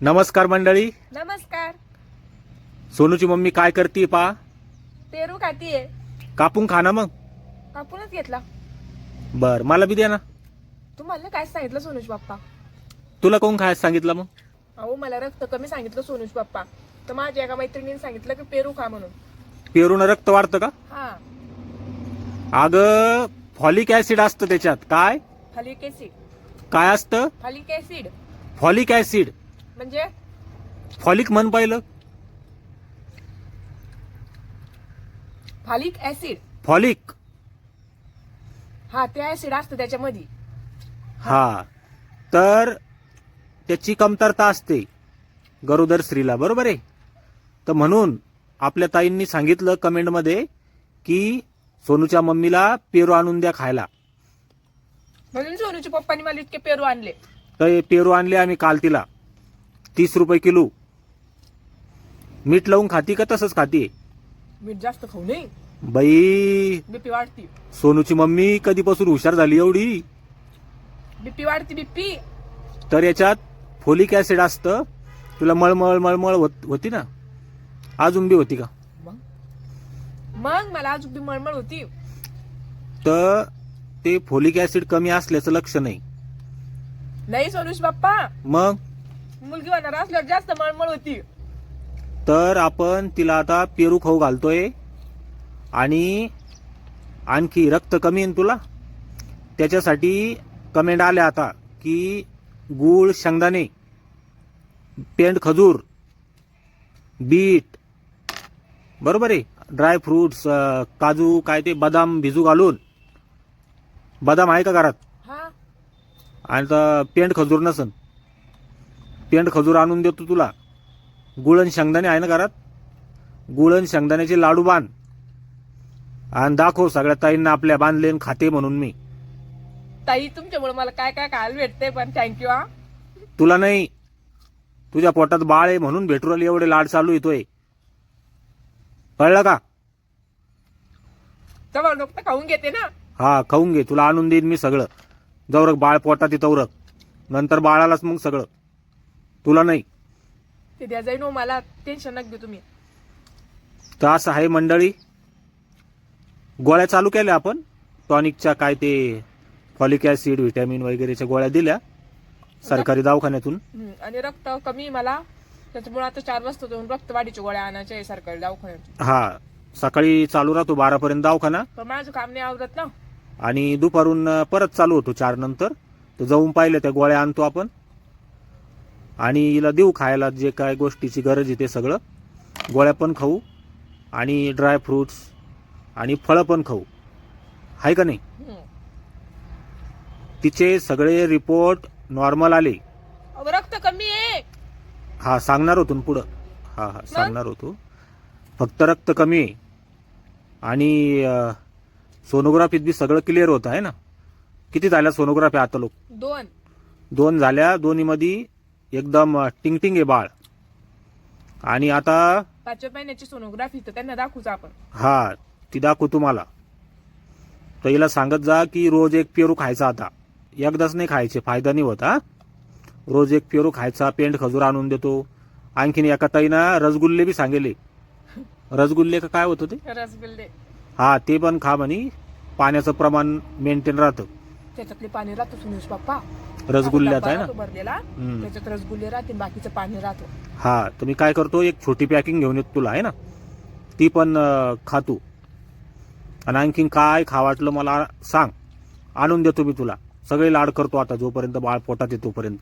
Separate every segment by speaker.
Speaker 1: नमस्कार मंडळी.
Speaker 2: नमस्कार.
Speaker 1: सोनूची मम्मी काय करते पा?
Speaker 2: पेरू खातीये.
Speaker 1: कापून खा ना मग.
Speaker 2: कापूनच घेतला.
Speaker 1: बर मला बी द्या ना.
Speaker 2: तुम्हाला काय सांगितलं सोनुष बाप्पा
Speaker 1: तुला कोण खायला सांगितलं मग?
Speaker 2: अहो मला रक्त कमी सांगितलं सोनुष बाप्पा तर माझ्या एका मैत्रिणीने सांगितलं की पेरू खा म्हणून.
Speaker 1: पेरून रक्त वाढतं का?
Speaker 2: हा.
Speaker 1: अगं फॉलिक ऍसिड असतं त्याच्यात. काय?
Speaker 2: फलिक ऍसिड
Speaker 1: काय असतं?
Speaker 2: फलिक ऍसिड
Speaker 1: फॉलिक ऍसिड
Speaker 2: म्हणजे?
Speaker 1: फॉलिक म्हण पाहिलं.
Speaker 2: Folic acid.
Speaker 1: फॉलिक.
Speaker 2: हा ते ऍसिड असतं त्याच्यामध्ये.
Speaker 1: हा. तर त्याची कमतरता असते गरोदर स्त्रीला बरोबर आहे? तर म्हणून आपल्या ताईंनी सांगितलं कमेंटमध्ये की सोनूच्या मम्मीला पेरू आणून द्या खायला.
Speaker 2: म्हणून सोनूच्या पप्पानी मला इतके पेरू आणले.
Speaker 1: तर हे पेरू आणले आम्ही काल तिला. तीस रुपये किलो. मीठ लावून खाती का तसंच खाती?
Speaker 2: मीठ जास्त खाऊ नये.
Speaker 1: बाई
Speaker 2: बीपी वाढती.
Speaker 1: सोनूची मम्मी कधीपासून हुशार झाली एवढी?
Speaker 2: बीपी वाढती बीपी.
Speaker 1: तर याच्यात फोलिक ऍसिड असतं. तुला मळमळ मळमळ होत होती ना? अजून बी होती का?
Speaker 2: मग? मग मला अजून बी मळमळ होती.
Speaker 1: तर ते फोलिक ऍसिड कमी असल्याचं लक्ष नाही.
Speaker 2: नाही सोनुष बाप्पा.
Speaker 1: मग?
Speaker 2: मुलगी होणार असल्यावर जास्त मळमळ होती.
Speaker 1: तर आपण तिला आता पेरू खाऊ घालतोय. आणि आणखी रक्त कमी आहे ना तुला. त्याच्यासाठी कमेंट आल्या आता की गूळ शेंगदाणे पेंड खजूर बीट बरोबर आहे. ड्राय फ्रुट्स काजू काय ते बदाम भिजू घालून. बदाम आहे का घरात?
Speaker 2: हा.
Speaker 1: आणि पेंड खजूर नसन. पेंड खजूर आणून देतो तुला. गुळण शेंगदाणे आहे ना घरात? गुळण शेंगदाण्याचे लाडू बांध. आणि दाखव सगळ्या ताईंना आपल्या बांधले खाते म्हणून मी.
Speaker 2: ताई तुमच्यामुळे मला काय काय खायला भेटते पण थँक्यू हा.
Speaker 1: तुला नाही. तुझ्या पोटात बाळ आहे म्हणून भेटू राहिले एवढे लाड चालू येतोय. कळलं का?
Speaker 2: नुकतं खाऊन घेते ना.
Speaker 1: हा खाऊन घे. तुला आणून देईन मी सगळं. जवरक बाळ पोटात येतं नंतर बाळालाच मग सगळं. तुला नाही.
Speaker 2: ते द्या जाईन हो मला टेन्शन नका घेऊ तुम्ही.
Speaker 1: तर असं आहे मंडळी. गोळ्या चालू केल्या आपण. टॉनिकच्या काय ते फॉलिक ऍसिड व्हिटॅमिन वगैरेच्या गोळ्या दिल्या सरकारी दवाखान्यातून.
Speaker 2: हम्म, आणि रक्त कमी आहे मला. त्याच्यामुळे आता चार वाजता जाऊन रक्त वाढीच्या गोळ्या आणायच्या आहे सरकारी दवाखान्यात
Speaker 1: हा सकाळी चालू राहतो बारापर्यंत दवाखाना.
Speaker 2: पण माझं काम नाही आवडत ना.
Speaker 1: आणि दुपारून अं, परत चालू होतो चार नंतर. तर जाऊन पाहिलं त्या गोळ्या आणतो आपण. आणि हिला देऊ खायला जे काय गोष्टीची गरज आहे ते सगळं. गोळ्या पण खाऊ आणि ड्राय फ्रुट्स आणि फळं पण खाऊ. आहे का नाही. तिचे सगळे रिपोर्ट नॉर्मल आले.
Speaker 2: रक्त कमी आहे.
Speaker 1: हा सांगणार होतो पुढं. हा हा सांगणार होतो. फक्त रक्त कमी आहे. आणि सोनोग्राफीत बी सगळं क्लिअर होतं आहे ना. किती झाल्या सोनोग्राफी आता लोक?
Speaker 2: दोन.
Speaker 1: दोन झाल्या दोन्हीमध्ये एकदम टिंगटिंग आहे बाळ. आणि आता
Speaker 2: पाचव्या महिन्याची सोनोग्राफी तर त्यांना दाखवूच आपण.
Speaker 1: हा ती दाखवू तुम्हाला. तर हिला सांगत जा की रोज एक पेरू खायचा आता. एकदाच नाही खायचे फायदा नाही होत हा. रोज एक पेरू खायचा पेंड खजूर आणून देतो. आणखीन एका ताईनं रसगुल्ले बी सांगेले. रसगुल्ले का काय होतं ते
Speaker 2: रसगुल्ले.
Speaker 1: हा ते पण खा म्हणे. पाण्याचं प्रमाण मेंटेन राहतं.
Speaker 2: त्याच्यातले पाणी राहतो सुनीश बाप्पा.
Speaker 1: रसगुल्ल्यात आहे ना?
Speaker 2: राहतो भरलेला
Speaker 1: हम्म.
Speaker 2: त्याच्यात रसगुल्ले राहते बाकीचं पाणी राहतो.
Speaker 1: हा तर मी काय करतो एक छोटी पॅकिंग घेऊन येतो तुला आहे ना? ती पण अं, खा तू. आणि आणखीन काय खा वाटलं मला सांग. आणून देतो मी तुला. सगळे लाड करतो आता जोपर्यंत बाळ पोटात तोपर्यंत.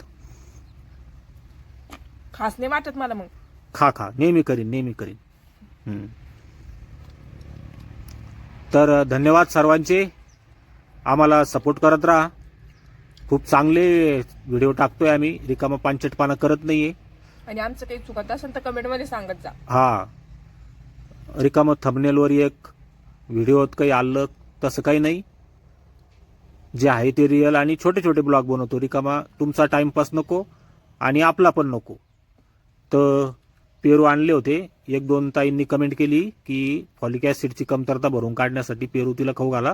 Speaker 2: खास नाही वाटत मला मग.
Speaker 1: खा खा. नेहमी करीन नेहमी करीन. हम्म. तर अं, धन्यवाद सर्वांचे. आम्हाला सपोर्ट करत राहा. खूप चांगले व्हिडिओ टाकतोय आम्ही. रिकामा पानचटपाना करत नाहीये.
Speaker 2: आणि आमचं काही चुकत असेल तर कमेंटमध्ये सांगत जा.
Speaker 1: हा. रिकामं थंबनेलवर एक व्हिडिओत काही आलं तसं काही नाही. जे आहे ते रिअल आणि छोटे छोटे ब्लॉग बनवतो. रिकामा तुमचा टाइमपास नको आणि आपला पण नको. तर पेरू आणले होते. एक दोन ताईंनी कमेंट केली की फॉलिक ॲसिडची कमतरता भरून काढण्यासाठी पेरू तिला खाऊ घाला.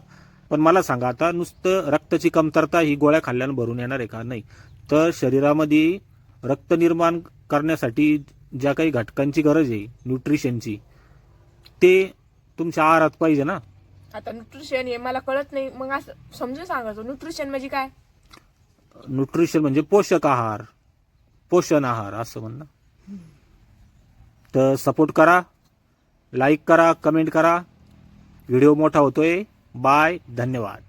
Speaker 1: पण मला सांगा आता नुसतं रक्ताची कमतरता ही गोळ्या खाल्ल्यानं भरून येणार आहे का? नाही. तर शरीरामध्ये रक्त निर्माण करण्यासाठी ज्या काही घटकांची गरज आहे न्यूट्रिशनची ते तुमच्या आहारात पाहिजे ना?
Speaker 2: आता न्यूट्रिशन हे मला कळत नाही. मग असं समजून सांगायचं न्यूट्रिशन म्हणजे काय?
Speaker 1: न्यूट्रिशन म्हणजे पोषक आहार. पोषण आहार असं म्हणणं. तर सपोर्ट करा लाईक करा कमेंट करा. व्हिडिओ मोठा होतोय. बाय धन्यवाद